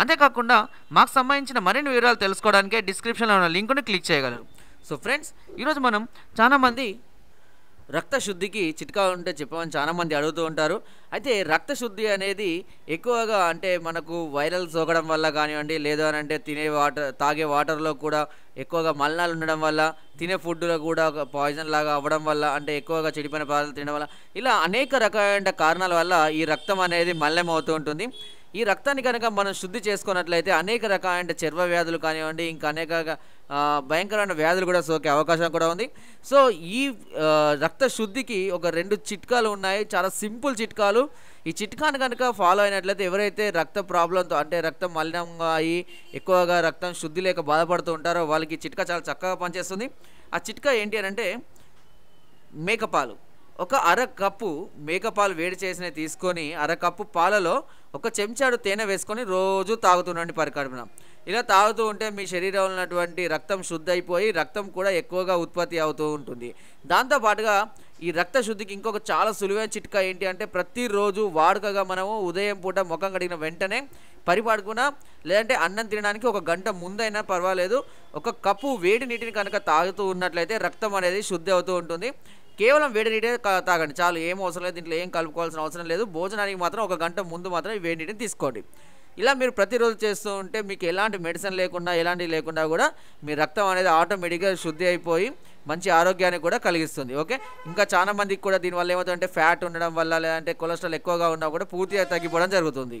అంతేకాకుండా మాకు సంబంధించిన మరిన్ని వివరాలు తెలుసుకోవడానికి డిస్క్రిప్షన్లో ఉన్న లింకును క్లిక్ చేయగలరు. సో ఫ్రెండ్స్ ఈరోజు మనం చాలామంది రక్త శుద్ధికి చిట్కా ఉంటే చెప్పమని చాలామంది అడుగుతూ ఉంటారు. అయితే రక్త శుద్ధి అనేది ఎక్కువగా అంటే మనకు వైరల్ సోకడం వల్ల కానివ్వండి లేదు అని అంటే తినే వాటర్ తాగే వాటర్లో కూడా ఎక్కువగా మలినాలు ఉండడం వల్ల తినే ఫుడ్లో కూడా పాయిజన్ లాగా అవ్వడం వల్ల అంటే ఎక్కువగా చెడిపోయిన పదార్థాలు తినడం వల్ల ఇలా అనేక రకమైన కారణాల వల్ల ఈ రక్తం అనేది మల్లెమవుతూ ఉంటుంది. ఈ రక్తాన్ని కనుక మనం శుద్ధి చేసుకున్నట్లయితే అనేక రకాలైన చర్మ వ్యాధులు కానివ్వండి ఇంకా అనేక భయంకరమైన వ్యాధులు కూడా సోకే అవకాశం కూడా ఉంది. సో ఈ రక్త శుద్ధికి ఒక రెండు చిట్కాలు ఉన్నాయి. చాలా సింపుల్ చిట్కాలు. ఈ చిట్కాను కనుక ఫాలో అయినట్లయితే ఎవరైతే రక్త ప్రాబ్లంతో అంటే రక్తం మలినంగా అయ్యి ఎక్కువగా రక్తం శుద్ధి లేక బాధపడుతూ ఉంటారో వాళ్ళకి ఈ చిట్కా చాలా చక్కగా పనిచేస్తుంది. ఆ చిట్కా ఏంటి అని అంటే మేకపాలు. ఒక అర కప్పు మేకపాలు వేడి చేసిన తీసుకొని అర కప్పు పాలలో ఒక చెంచాడు తేనె వేసుకొని రోజు తాగుతుండండి పరికడమున ఇలా తాగుతూ ఉంటే మీ శరీరంలో ఉన్నటువంటి రక్తం శుద్ధి అయిపోయి రక్తం కూడా ఎక్కువగా ఉత్పత్తి అవుతూ ఉంటుంది. దాంతోపాటుగా ఈ రక్త శుద్ధికి ఇంకొక చాలా సులువైన చిట్కా ఏంటి అంటే ప్రతిరోజు వాడుకగా మనము ఉదయం పూట ముఖం కడిగిన వెంటనే పరిపాడుకున్న లేదంటే అన్నం తినడానికి ఒక గంట ముందైనా పర్వాలేదు. ఒక కప్పు వేడి నీటిని కనుక తాగుతూ ఉన్నట్లయితే రక్తం అనేది శుద్ధి అవుతూ ఉంటుంది. కేవలం వేడి నీటే తాగండి. చాలు ఏం అవసరం లేదు దీంట్లో ఏం కలుపుకోవాల్సిన అవసరం లేదు. భోజనానికి మాత్రం ఒక గంట ముందు మాత్రం వేడి నీటిని తీసుకోండి. ఇలా మీరు ప్రతిరోజు చేస్తూ ఉంటే మీకు ఎలాంటి మెడిసిన్ లేకుండా ఎలాంటివి లేకుండా కూడా మీ రక్తం అనేది ఆటోమేటిక్గా శుద్ధి అయిపోయి మంచి ఆరోగ్యాన్ని కూడా కలిగిస్తుంది. ఓకే? ఇంకా చాలా మందికి కూడా దీనివల్ల ఏమవుతుందంటే ఫ్యాట్ ఉండడం వల్ల లేదంటే కొలెస్ట్రాల్ ఎక్కువగా ఉన్నా కూడా పూర్తిగా తగ్గిపోవడం జరుగుతుంది.